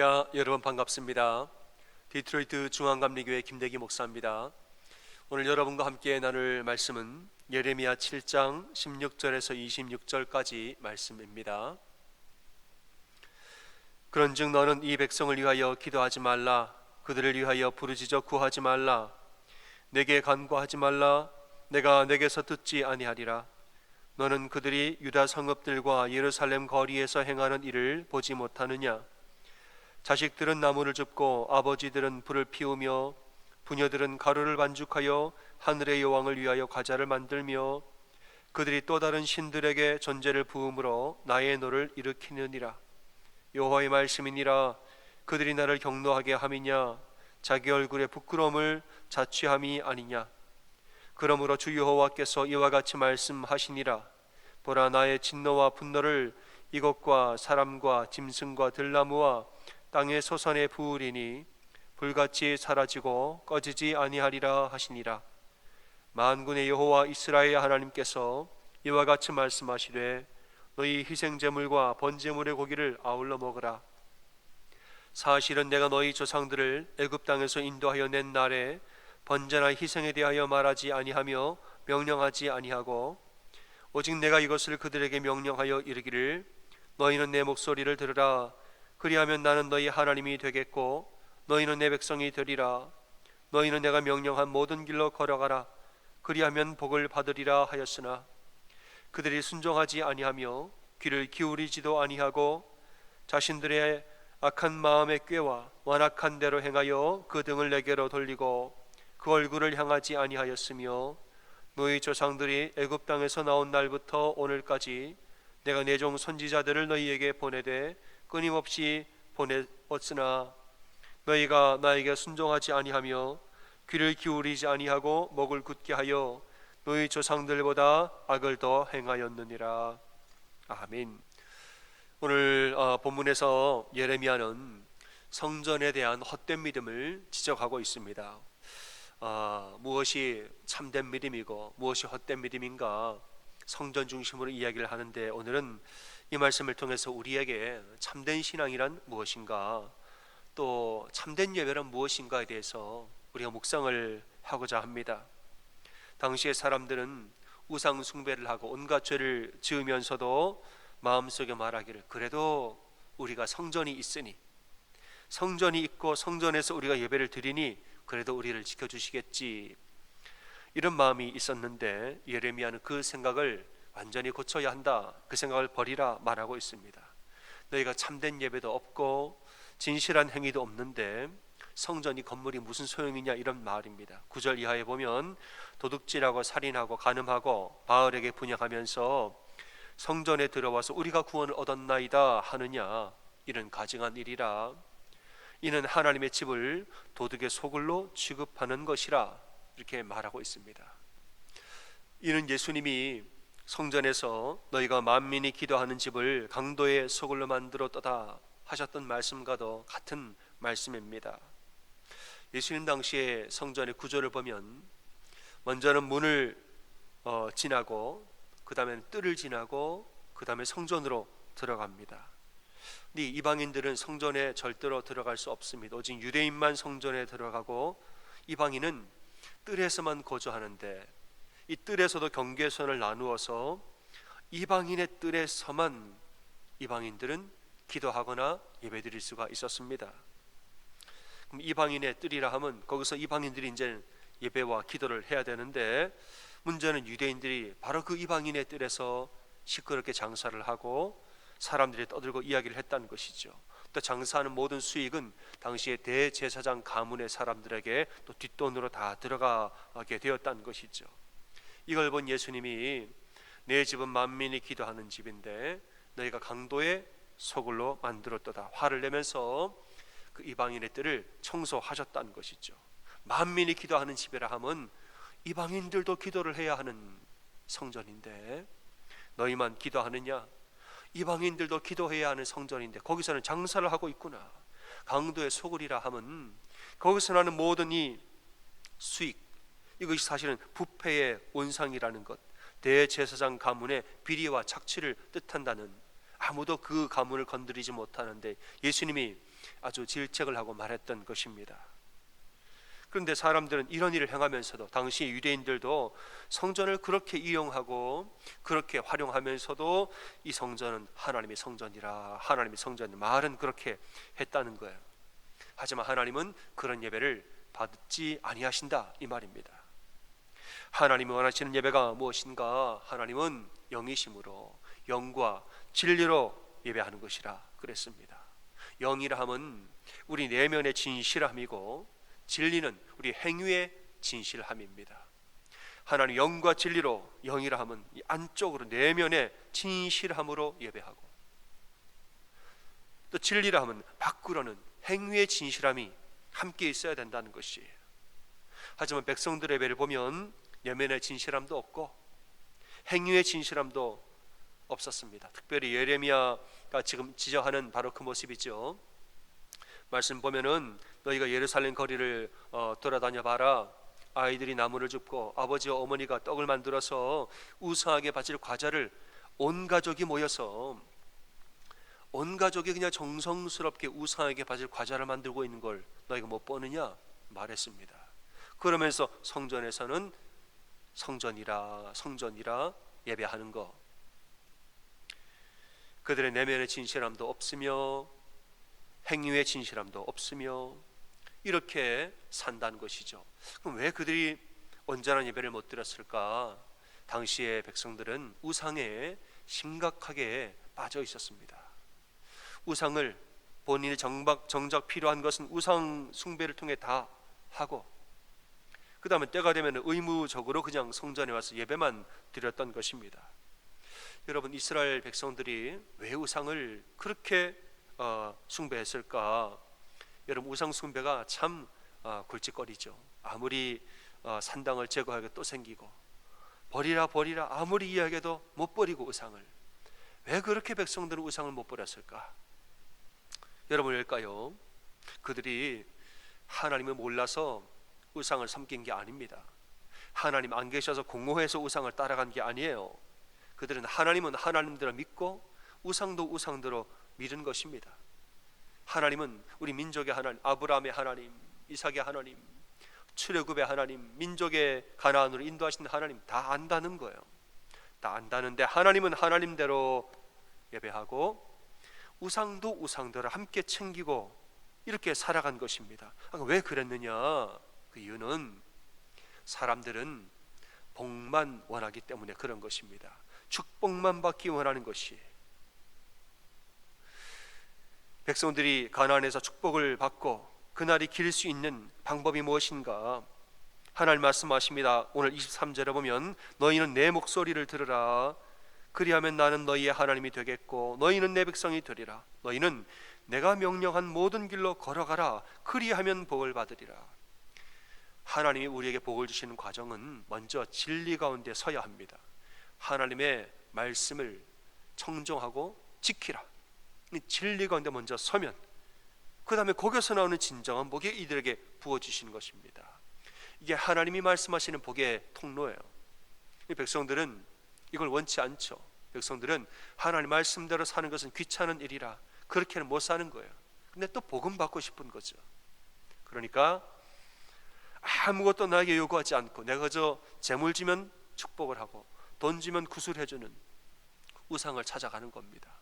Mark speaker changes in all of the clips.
Speaker 1: 할렐루야 여러분 반갑습니다. 디트로이트 중앙감리교회 김대기 목사입니다. 오늘 여러분과 함께 나눌 말씀은 예레미야 7장 16절에서 26절까지 말씀입니다. 그런즉 너는 이 백성을 위하여 기도하지 말라 그들을 위하여 부르짖어 구하지 말라 내게 간구하지 말라 내가 내게서 듣지 아니하리라 너는 그들이 유다 성읍들과 예루살렘 거리에서 행하는 일을 보지 못하느냐 자식들은 나무를 줍고 아버지들은 불을 피우며 부녀들은 가루를 반죽하여 하늘의 여왕을 위하여 과자를 만들며 그들이 또 다른 신들에게 전제를 부음으로 나의 노를 일으키느니라. 여호와의 말씀이니라. 그들이 나를 경노하게 함이냐? 자기 얼굴에 부끄러움을 자취함이 아니냐? 그러므로 주 여호와께서 이와 같이 말씀하시니라. 보라 나의 진노와 분노를 이것과 사람과 짐승과 들나무와 땅의 소선에 부으리니 불같이 사라지고 꺼지지 아니하리라 하시니라. 만군의 여호와 이스라엘 하나님께서 이와 같이 말씀하시되 너희 희생 제물과 번제물의 고기를 아울러 먹으라. 사실은 내가 너희 조상들을 애굽 땅에서 인도하여 낸 날에 번제나 희생에 대하여 말하지 아니하며 명령하지 아니하고 오직 내가 이것을 그들에게 명령하여 이르기를 너희는 내 목소리를 들으라 그리하면 나는 너희 하나님이 되겠고 너희는 내 백성이 되리라. 너희는 내가 명령한 모든 길로 걸어가라. 그리하면 복을 받으리라 하였으나 그들이 순종하지 아니하며 귀를 기울이지도 아니하고 자신들의 악한 마음의 꾀와 완악한 대로 행하여 그 등을 내게로 돌리고 그 얼굴을 향하지 아니하였으며 너희 조상들이 애굽 땅에서 나온 날부터 오늘까지 내가 내 종 선지자들을 너희에게 보내되 끊임없이 보내었으나 너희가 나에게 순종하지 아니하며 귀를 기울이지 아니하고 목을 굳게 하여 너희 조상들보다 악을 더 행하였느니라 아멘. 오늘 어, 본문에서 예레미야는 성전에 대한 헛된 믿음을 지적하고 있습니다. 아, 무엇이 참된 믿음이고 무엇이 헛된 믿음인가 성전 중심으로 이야기를 하는데 오늘은 이 말씀을 통해서 우리에게 참된 신앙이란 무엇인가 또 참된 예배란 무엇인가에 대해서 우리가 묵상을 하고자 합니다. 당시의 사람들은 우상 숭배를 하고 온갖 죄를 지으면서도 마음속에 말하기를 그래도 우리가 성전이 있으니 성전이 있고 성전에서 우리가 예배를 드리니 그래도 우리를 지켜 주시겠지 이런 마음이 있었는데 예레미야는 그 생각을 완전히 고쳐야 한다. 그 생각을 버리라 말하고 있습니다. 너희가 참된 예배도 없고 진실한 행위도 없는데 성전이 건물이 무슨 소용이냐 이런 말입니다. 9절 이하에 보면 도둑질하고 살인하고 간음하고 바알에게 분양하면서 성전에 들어와서 우리가 구원을 얻었나이다 하느냐 이런 가증한 일이라 이는 하나님의 집을 도둑의 소굴로 취급하는 것이라 이렇게 말하고 있습니다. 이는 예수님이 성전에서 너희가 만민이 기도하는 집을 강도의 소굴로 만들었다 하셨던 말씀과도 같은 말씀입니다. 예수님 당시에 성전의 구조를 보면 먼저는 문을 어, 지나고 그 다음에 뜰을 지나고 그 다음에 성전으로 들어갑니다. 근데 이방인들은 성전에 절대로 들어갈 수 없습니다. 오직 유대인만 성전에 들어가고 이방인은 뜰에서만 거주하는데 이 뜰에서도 경계선을 나누어서 이방인의 뜰에서만 이방인들은 기도하거나 예배드릴 수가 있었습니다. 그럼 이방인의 뜰이라 하면 거기서 이방인들이 이제 예배와 기도를 해야 되는데 문제는 유대인들이 바로 그 이방인의 뜰에서 시끄럽게 장사를 하고 사람들이 떠들고 이야기를 했다는 것이죠. 또 장사하는 모든 수익은 당시의 대제사장 가문의 사람들에게 또 뒷돈으로 다 들어가게 되었다는 것이죠. 이걸 본 예수님이 내 집은 만민이 기도하는 집인데 너희가 강도의 소굴로 만들었도다 화를 내면서 그 이방인의 뜰을 청소하셨다는 것이죠. 만민이 기도하는 집이라 함은 이방인들도 기도를 해야 하는 성전인데 너희만 기도하느냐? 이방인들도 기도해야 하는 성전인데 거기서는 장사를 하고 있구나. 강도의 소굴이라 함은 거기서 나는 모든 이 수익 이것이 사실은 부패의 원상이라는 것. 대제사장 가문의 비리와 착취를 뜻한다는 아무도 그 가문을 건드리지 못하는데 예수님이 아주 질책을 하고 말했던 것입니다. 그런데 사람들은 이런 일을 행하면서도 당시 유대인들도 성전을 그렇게 이용하고 그렇게 활용하면서도 이 성전은 하나님의 성전이라 하나님의 성전 말은 그렇게 했다는 거예요. 하지만 하나님은 그런 예배를 받지 아니하신다 이 말입니다. 하나님이 원하시는 예배가 무엇인가? 하나님은 영이심으로 영과 진리로 예배하는 것이라 그랬습니다. 영이라 함은 우리 내면의 진실함이고 진리는 우리 행위의 진실함입니다. 하나님 영과 진리로 영이라 함은 이 안쪽으로 내면의 진실함으로 예배하고 또 진리라 함은 밖으로는 행위의 진실함이 함께 있어야 된다는 것이에요. 하지만 백성들의 예배를 보면 내면의 진실함도 없고 행위의 진실함도 없었습니다. 특별히 예레미야가 지금 지적하는 바로 그 모습이죠. 말씀 보면은 너희가 예루살렘 거리를 어, 돌아다녀 봐라. 아이들이 나무를 줍고 아버지와 어머니가 떡을 만들어서 우상하게 바칠 과자를 온 가족이 모여서 온 가족이 그냥 정성스럽게 우상하게 바칠 과자를 만들고 있는 걸 너희가 못 보느냐 말했습니다. 그러면서 성전에서는 성전이라 성전이라 예배하는 거 그들의 내면의 진실함도 없으며 행위의 진실함도 없으며 이렇게 산다는 것이죠. 그럼 왜 그들이 온전한 예배를 못 드렸을까? 당시의 백성들은 우상에 심각하게 빠져 있었습니다. 우상을 본인의 정박, 정작 필요한 것은 우상 숭배를 통해 다 하고 그 다음에 때가 되면 의무적으로 그냥 성전에 와서 예배만 드렸던 것입니다. 여러분 이스라엘 백성들이 왜 우상을 그렇게 어, 숭배했을까? 여러분 우상 숭배가 참 어, 골칫거리죠. 아무리 어, 산당을 제거하게 또 생기고 버리라 버리라 아무리 이야기해도 못 버리고 우상을 왜 그렇게 백성들은 우상을 못 버렸을까? 여러분 왜일까요? 그들이 하나님을 몰라서 우상을 섬긴 게 아닙니다. 하나님 안 계셔서 공허해서 우상을 따라간 게 아니에요. 그들은 하나님은 하나님대로 믿고 우상도 우상대로 믿은 것입니다. 하나님은 우리 민족의 하나님, 아브라함의 하나님, 이삭의 하나님, 출애굽의 하나님, 민족의 가나안으로 인도하신 하나님 다 안다는 거예요. 다 안다는데 하나님은 하나님대로 예배하고 우상도 우상대로 함께 챙기고 이렇게 살아간 것입니다. 왜 그랬느냐? 그 이유는 사람들은 복만 원하기 때문에 그런 것입니다. 축복만 받기 원하는 것이 백성들이 가나안에서 축복을 받고 그날이 길 수 있는 방법이 무엇인가? 하나님 말씀하십니다. 오늘 23절에 보면 너희는 내 목소리를 들으라. 그리하면 나는 너희의 하나님이 되겠고 너희는 내 백성이 되리라. 너희는 내가 명령한 모든 길로 걸어가라. 그리하면 복을 받으리라. 하나님이 우리에게 복을 주시는 과정은 먼저 진리 가운데 서야 합니다. 하나님의 말씀을 청정하고 지키라. 진리 가운데 먼저 서면 그 다음에 거기서 나오는 진정한 복이 이들에게 부어주시는 것입니다. 이게 하나님이 말씀하시는 복의 통로예요. 이 백성들은 이걸 원치 않죠. 백성들은 하나님 말씀대로 사는 것은 귀찮은 일이라 그렇게는 못 사는 거예요. 근데 또 복음 받고 싶은 거죠. 그러니까 아무것도 나에게 요구하지 않고 내가 저 재물 지면 축복을 하고 돈 지면 구슬해 주는 우상을 찾아가는 겁니다.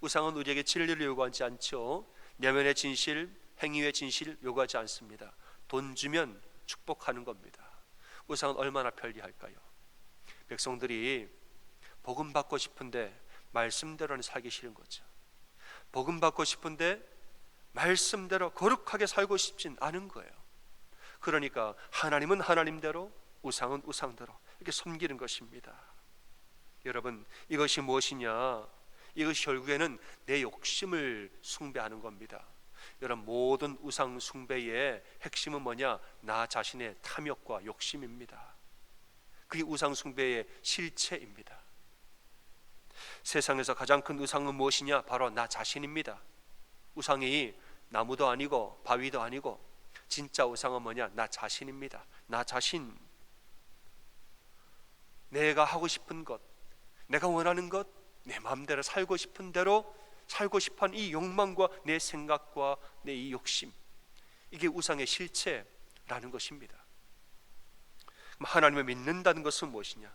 Speaker 1: 우상은 우리에게 진리를 요구하지 않죠. 내면의 진실, 행위의 진실 요구하지 않습니다. 돈 주면 축복하는 겁니다. 우상은 얼마나 편리할까요? 백성들이 복음 받고 싶은데 말씀대로는 살기 싫은 거죠. 복음 받고 싶은데 말씀대로 거룩하게 살고 싶진 않은 거예요. 그러니까 하나님은 하나님대로 우상은 우상대로 이렇게 섬기는 것입니다. 여러분 이것이 무엇이냐? 이것이 결국에는 내 욕심을 숭배하는 겁니다. 여러분 모든 우상 숭배의 핵심은 뭐냐? 나 자신의 탐욕과 욕심입니다. 그게 우상 숭배의 실체입니다. 세상에서 가장 큰 우상은 무엇이냐? 바로 나 자신입니다. 우상이 나무도 아니고 바위도 아니고 진짜 우상은 뭐냐? 나 자신입니다. 나 자신. 내가 하고 싶은 것, 내가 원하는 것, 내 마음대로 살고 싶은 대로 살고 싶어하는 이 욕망과 내 생각과 내 이 욕심 이게 우상의 실체라는 것입니다. 하나님을 믿는다는 것은 무엇이냐?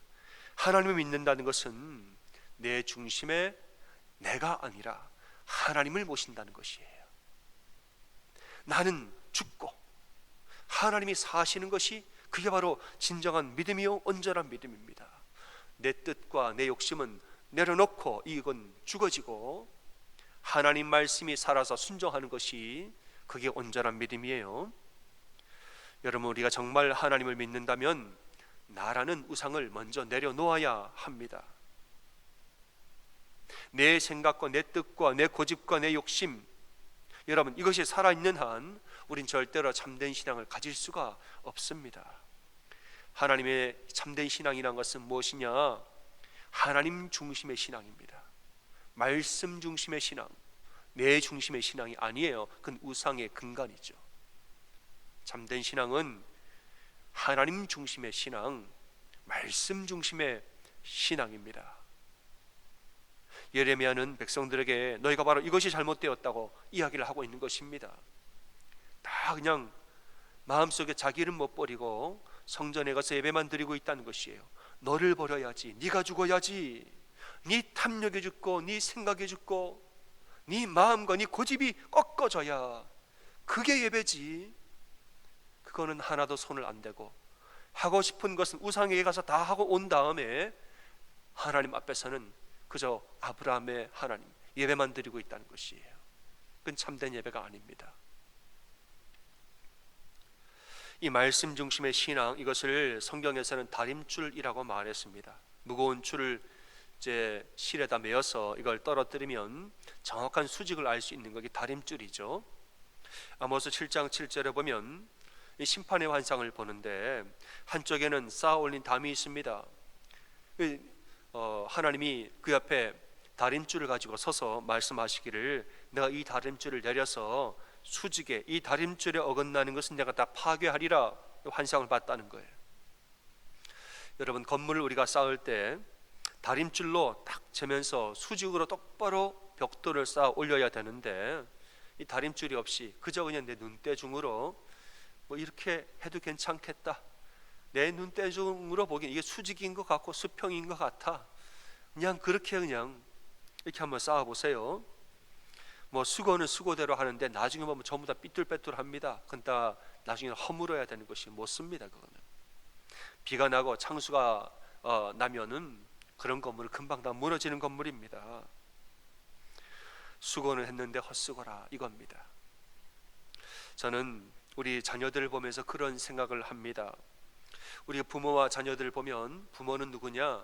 Speaker 1: 하나님을 믿는다는 것은 내 중심에 내가 아니라 하나님을 모신다는 것이에요. 나는 죽고 하나님이 사시는 것이 그게 바로 진정한 믿음이요 온전한 믿음입니다. 내 뜻과 내 욕심은 내려놓고 이건 죽어지고 하나님 말씀이 살아서 순종하는 것이 그게 온전한 믿음이에요. 여러분 우리가 정말 하나님을 믿는다면 나라는 우상을 먼저 내려놓아야 합니다. 내 생각과 내 뜻과 내 고집과 내 욕심 여러분 이것이 살아있는 한 우린 절대로 참된 신앙을 가질 수가 없습니다. 하나님의 참된 신앙이란 것은 무엇이냐? 하나님 중심의 신앙입니다. 말씀 중심의 신앙, 내 중심의 신앙이 아니에요. 그건 우상의 근간이죠. 참된 신앙은 하나님 중심의 신앙, 말씀 중심의 신앙입니다. 예레미야는 백성들에게 너희가 바로 이것이 잘못되었다고 이야기를 하고 있는 것입니다. 다 그냥 마음속에 자기 이름 못 버리고 성전에 가서 예배만 드리고 있다는 것이에요. 너를 버려야지. 네가 죽어야지. 네 탐욕에 죽고 네 생각에 죽고 네 마음과 네 고집이 꺾어져야 그게 예배지. 그거는 하나도 손을 안 대고 하고 싶은 것은 우상에게 가서 다 하고 온 다음에 하나님 앞에서는 그저 아브라함의 하나님 예배만 드리고 있다는 것이에요. 그건 참된 예배가 아닙니다. 이 말씀 중심의 신앙 이것을 성경에서는 다림줄이라고 말했습니다. 무거운 줄을 이제 실에다 매어서 이걸 떨어뜨리면 정확한 수직을 알 수 있는 것이 다림줄이죠. 아모스 7장 7절에 보면 이 심판의 환상을 보는데 한쪽에는 쌓아 올린 담이 있습니다. 그, 어, 하나님이 그 옆에 다림줄을 가지고 서서 말씀하시기를 내가 이 다림줄을 내려서 수직에 이 다림줄에 어긋나는 것은 내가 다 파괴하리라 환상을 봤다는 거예요. 여러분 건물을 우리가 쌓을 때 다림줄로 딱 재면서 수직으로 똑바로 벽돌을 쌓아 올려야 되는데 이 다림줄이 없이 그저 그냥 내 눈대중으로 뭐 이렇게 해도 괜찮겠다. 내 눈대중으로 보기엔 이게 수직인 것 같고 수평인 것 같아. 그냥 그렇게 그냥 이렇게 한번 쌓아 보세요. 뭐 수고는 수고대로 하는데 나중에 보면 전부 다 삐뚤빼뚤합니다. 근데 나중에 허물어야 되는 것이 못 씁니다. 그거는 비가 나고 창수가 어, 나면은 그런 건물은 금방 다 무너지는 건물입니다. 수고는 했는데 헛수고라 이겁니다. 저는 우리 자녀들을 보면서 그런 생각을 합니다. 우리 부모와 자녀들을 보면 부모는 누구냐?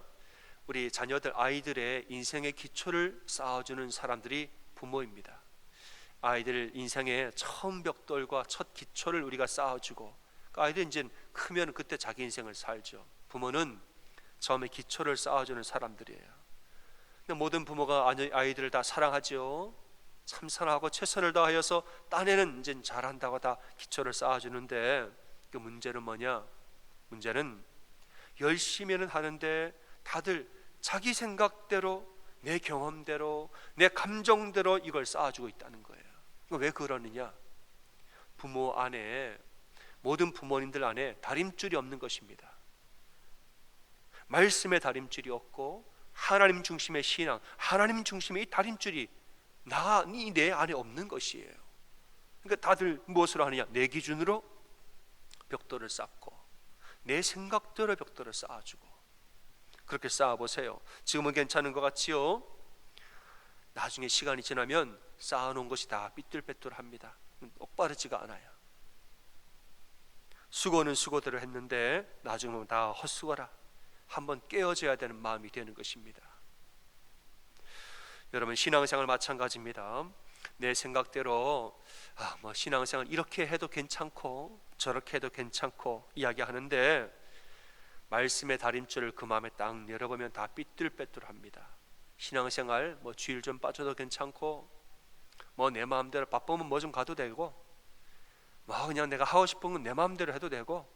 Speaker 1: 우리 자녀들 아이들의 인생의 기초를 쌓아주는 사람들이 부모입니다. 아이들 인생의 처음 벽돌과 첫 기초를 우리가 쌓아주고 그 아이들 이제 크면 그때 자기 인생을 살죠. 부모는 처음에 기초를 쌓아주는 사람들이에요. 모든 부모가 아이들을 다 사랑하죠. 참 사랑하고 최선을 다하여서 딴에는 이제 잘한다고 다 기초를 쌓아주는데 그 문제는 뭐냐? 문제는 열심히는 하는데 다들 자기 생각대로 내 경험대로 내 감정대로 이걸 쌓아주고 있다는 거예요. 왜 그러느냐? 부모 안에 모든 부모님들 안에 다림줄이 없는 것입니다. 말씀의 다림줄이 없고 하나님 중심의 신앙, 하나님 중심의 이 다림줄이 나, 내 안에 없는 것이에요. 그러니까 다들 무엇으로 하느냐? 내 기준으로 벽돌을 쌓고 내 생각대로 벽돌을 쌓아주고 그렇게 쌓아보세요. 지금은 괜찮은 것 같지요? 나중에 시간이 지나면 쌓아놓은 것이 다 삐뚤빼뚤합니다. 똑바르지가 않아요. 수고는 수고대로 했는데 나중에 다 헛수고라. 한번 깨어져야 되는 마음이 되는 것입니다. 여러분 신앙생활 마찬가지입니다. 내 생각대로 아, 뭐 신앙생활 이렇게 해도 괜찮고 저렇게 해도 괜찮고 이야기하는데 말씀의 다림줄을 그 마음에 딱 열어보면 다 삐뚤빼뚤합니다. 신앙생활 뭐 주일 좀 빠져도 괜찮고 뭐 내 마음대로 바쁘면 뭐 좀 가도 되고 뭐 그냥 내가 하고 싶은 건 내 마음대로 해도 되고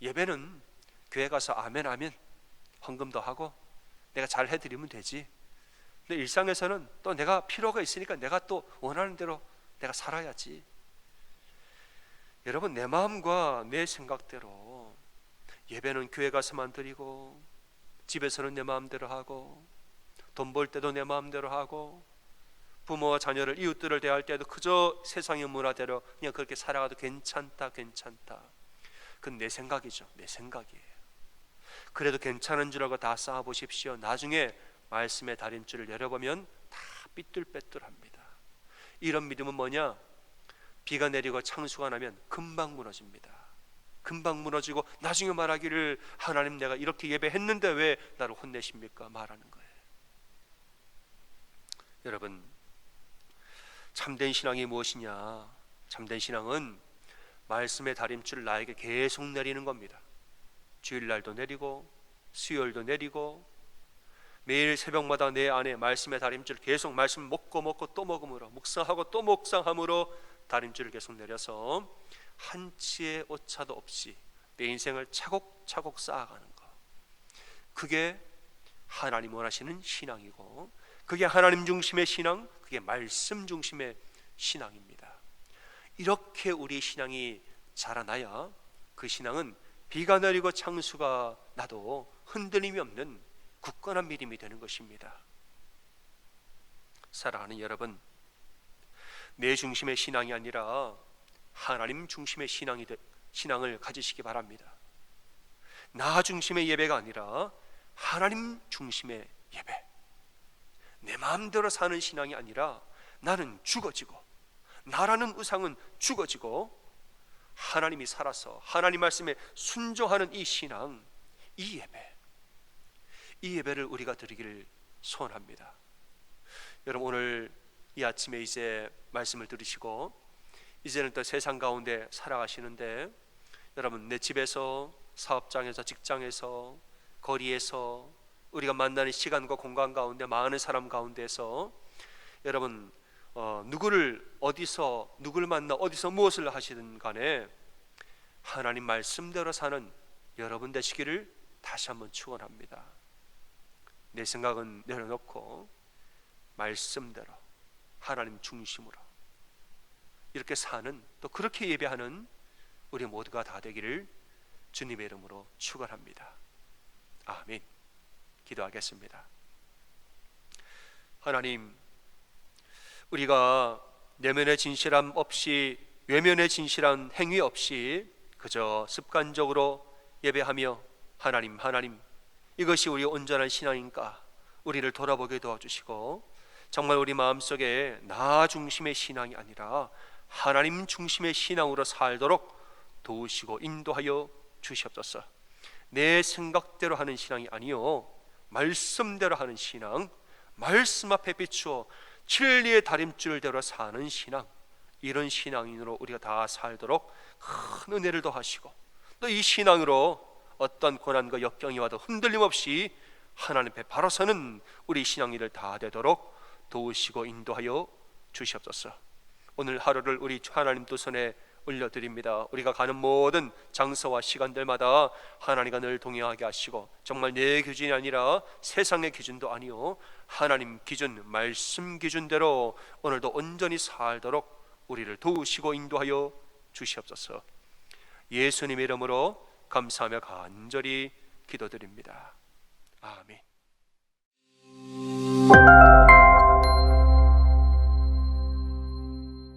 Speaker 1: 예배는 교회 가서 아멘 아멘 헌금도 하고 내가 잘 해드리면 되지 근데 일상에서는 또 내가 필요가 있으니까 내가 또 원하는 대로 내가 살아야지. 여러분 내 마음과 내 생각대로 예배는 교회 가서만 드리고 집에서는 내 마음대로 하고 돈 벌 때도 내 마음대로 하고 부모와 자녀를 이웃들을 대할 때도 그저 세상의 문화대로 그냥 그렇게 살아가도 괜찮다 괜찮다. 그건 내 생각이죠. 내 생각이에요. 그래도 괜찮은 줄 알고 다 쌓아 보십시오. 나중에 말씀의 다림줄을 열어보면 다 삐뚤빼뚤합니다. 이런 믿음은 뭐냐? 비가 내리고 창수가 나면 금방 무너집니다 금방 무너지고 나중에 말하기를 하나님 내가 이렇게 예배했는데 왜 나를 혼내십니까 말하는 거예요 여러분 참된 신앙이 무엇이냐? 참된 신앙은 말씀의 다림줄 나에게 계속 내리는 겁니다. 주일날도 내리고 수요일도 내리고 매일 새벽마다 내 안에 말씀의 다림줄 계속 말씀 먹고 먹고 또 먹음으로 묵상하고 또 묵상함으로 다림줄을 계속 내려서 한치의 오차도 없이 내 인생을 차곡차곡 쌓아가는 것. 그게 하나님 원하시는 신앙이고 그게 하나님 중심의 신앙, 그게 말씀 중심의 신앙입니다. 이렇게 우리 신앙이 자라나야 그 신앙은 비가 내리고 창수가 나도 흔들림이 없는 굳건한 믿음이 되는 것입니다. 사랑하는 여러분, 내 중심의 신앙이 아니라 하나님 중심의 신앙이 되, 신앙을 가지시기 바랍니다. 나 중심의 예배가 아니라 하나님 중심의 예배. 내 마음대로 사는 신앙이 아니라 나는 죽어지고 나라는 의상은 죽어지고 하나님이 살아서 하나님 말씀에 순종하는 이 신앙, 이 예배, 이 예배를 우리가 드리기를 소원합니다. 여러분 오늘 이 아침에 이제 말씀을 들으시고 이제는 또 세상 가운데 살아가시는데 여러분 내 집에서 사업장에서 직장에서 거리에서 우리가 만나는 시간과 공간 가운데 많은 사람 가운데서 여러분 어, 누구를 어디서 누구를 만나 어디서 무엇을 하시든 간에 하나님 말씀대로 사는 여러분 되시기를 다시 한번 축원합니다. 내 생각은 내려놓고 말씀대로 하나님 중심으로 이렇게 사는 또 그렇게 예배하는 우리 모두가 다 되기를 주님의 이름으로 축원합니다. 아멘. 기도하겠습니다. 하나님, 우리가 내면의 진실함 없이 외면의 진실한 행위 없이 그저 습관적으로 예배하며 하나님, 하나님, 이것이 우리 온전한 신앙인가? 우리를 돌아보게 도와주시고 정말 우리 마음속에 나 중심의 신앙이 아니라 하나님 중심의 신앙으로 살도록 도우시고 인도하여 주시옵소서. 내 생각대로 하는 신앙이 아니요 말씀대로 하는 신앙, 말씀 앞에 비추어 진리의 다림줄대로 사는 신앙, 이런 신앙인으로 우리가 다 살도록 큰 은혜를 더하시고 또 이 신앙으로 어떤 고난과 역경이 와도 흔들림 없이 하나님 앞에 바로 서는 우리 신앙인들 다 되도록 도우시고 인도하여 주시옵소서. 오늘 하루를 우리 하나님 두 손에 올려드립니다. 우리가 가는 모든 장소와 시간들마다 하나님과 늘 동의하게 하시고 정말 내 기준이 아니라 세상의 기준도 아니요 하나님 기준 말씀 기준대로 오늘도 온전히 살도록 우리를 도우시고 인도하여 주시옵소서. 예수님 이름으로 감사하며 간절히 기도드립니다. 아멘.